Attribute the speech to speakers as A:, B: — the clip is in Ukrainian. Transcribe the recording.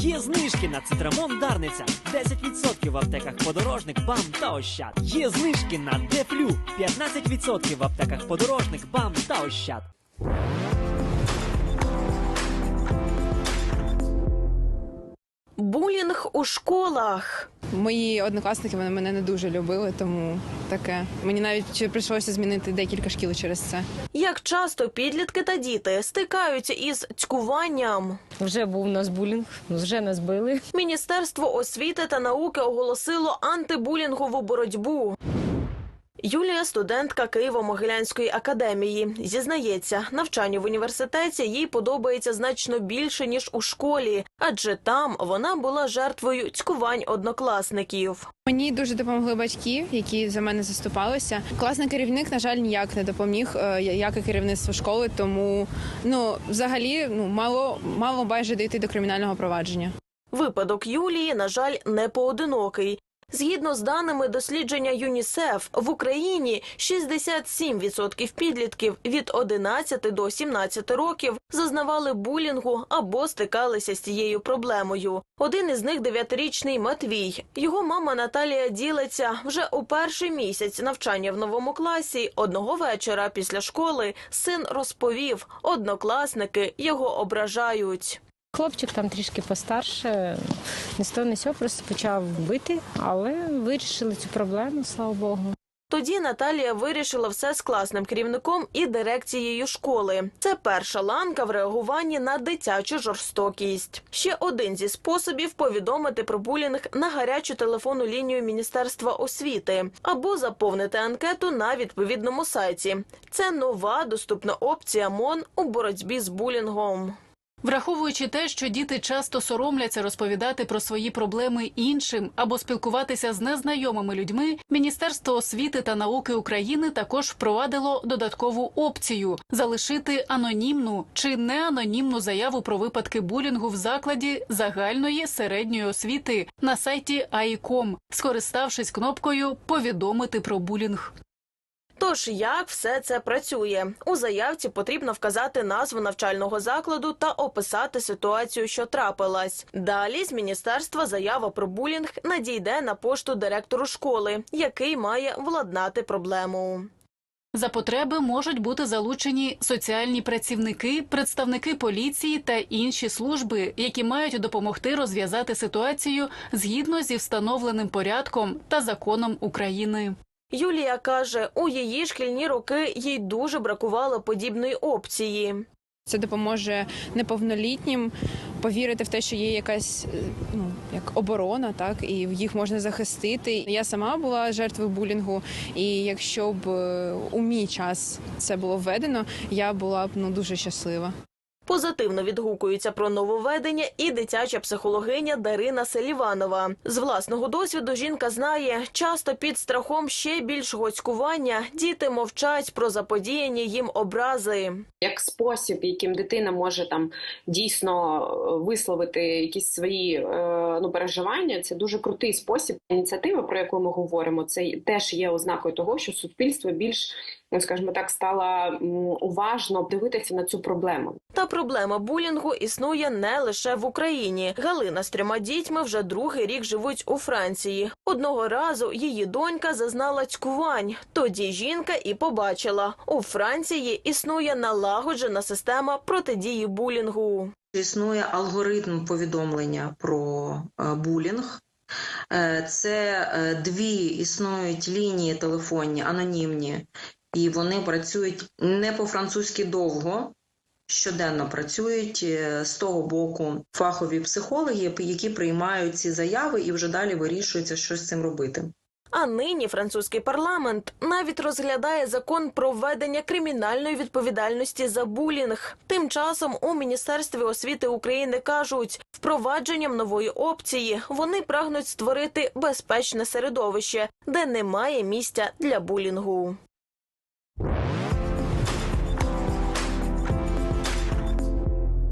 A: Є знижки на цитрамон Дарниця 10% в аптеках подорожник, бам та ощад. Є знижки на Дефлю 15% в аптеках подорожник, бам та ощад.
B: Булінг у школах.
C: Мої однокласники вони мене не дуже любили, тому таке. Мені навіть прийшлося змінити декілька шкіл через це.
B: Як часто підлітки та діти стикаються із цькуванням?
D: Вже був у нас булінг, вже нас били.
B: Міністерство освіти та науки оголосило антибулінгову боротьбу. Юлія студентка Києво-Могилянської академії. Зізнається, навчання в університеті їй подобається значно більше ніж у школі, адже там вона була жертвою цькувань однокласників.
C: Мені дуже допомогли батьки, які за мене заступалися. Класний керівник, на жаль, ніяк не допоміг, е, як і керівництво школи. Тому ну взагалі ну мало мало майже дійти до кримінального провадження.
B: Випадок Юлії, на жаль, не поодинокий. Згідно з даними дослідження ЮНІСЕФ, в Україні 67% підлітків від 11 до 17 років зазнавали булінгу або стикалися з цією проблемою. Один із них дев'ятирічний Матвій. Його мама Наталія ділиться вже у перший місяць навчання в новому класі. Одного вечора після школи син розповів, однокласники його ображають.
D: Хлопчик там трішки постарше, не з не сього, просто почав бити, але вирішили цю проблему, слава Богу.
B: Тоді Наталія вирішила все з класним керівником і дирекцією школи. Це перша ланка в реагуванні на дитячу жорстокість. Ще один зі способів повідомити про булінг на гарячу телефонну лінію Міністерства освіти або заповнити анкету на відповідному сайті. Це нова доступна опція МОН у боротьбі з булінгом.
E: Враховуючи те, що діти часто соромляться розповідати про свої проблеми іншим або спілкуватися з незнайомими людьми, Міністерство освіти та науки України також впровадило додаткову опцію залишити анонімну чи неанонімну заяву про випадки булінгу в закладі загальної середньої освіти на сайті АІКОМ, скориставшись кнопкою Повідомити про булінг.
B: Тож як все це працює? У заявці потрібно вказати назву навчального закладу та описати ситуацію, що трапилась. Далі з міністерства заява про булінг надійде на пошту директору школи, який має владнати проблему.
E: За потреби можуть бути залучені соціальні працівники, представники поліції та інші служби, які мають допомогти розв'язати ситуацію згідно зі встановленим порядком та законом України.
B: Юлія каже, у її шкільні роки їй дуже бракувало подібної опції.
C: Це допоможе неповнолітнім повірити в те, що є якась е, ну як оборона, так і їх можна захистити. Я сама була жертвою булінгу, і якщо б е, у мій час це було введено, я була б ну дуже щаслива.
B: Позитивно відгукується про нововведення і дитяча психологиня Дарина Селіванова. З власного досвіду жінка знає, часто під страхом ще більшого цькування діти мовчать про заподіяні їм образи.
F: як спосіб, яким дитина може там дійсно е, висловити якісь свої е, ну переживання. Це дуже крутий спосіб. Ініціатива, про яку ми говоримо, це теж є ознакою того, що суспільство більш скажімо так стало м, уважно дивитися на цю проблему.
B: Та проблема булінгу існує не лише в Україні. Галина з трьома дітьми вже другий рік живуть у Франції. Одного разу її донька зазнала цькувань. Тоді жінка і побачила у Франції існує налагоджена система протидії булінгу.
G: Існує алгоритм повідомлення про е, булінг. Е, Це е, дві існують лінії телефонні, анонімні, і вони працюють не по-французьки довго, щоденно працюють е, з того боку фахові психологи, які приймають ці заяви і вже далі вирішується, що з цим робити.
B: А нині французький парламент навіть розглядає закон про введення кримінальної відповідальності за булінг. Тим часом у міністерстві освіти України кажуть, впровадженням нової опції вони прагнуть створити безпечне середовище, де немає місця для булінгу.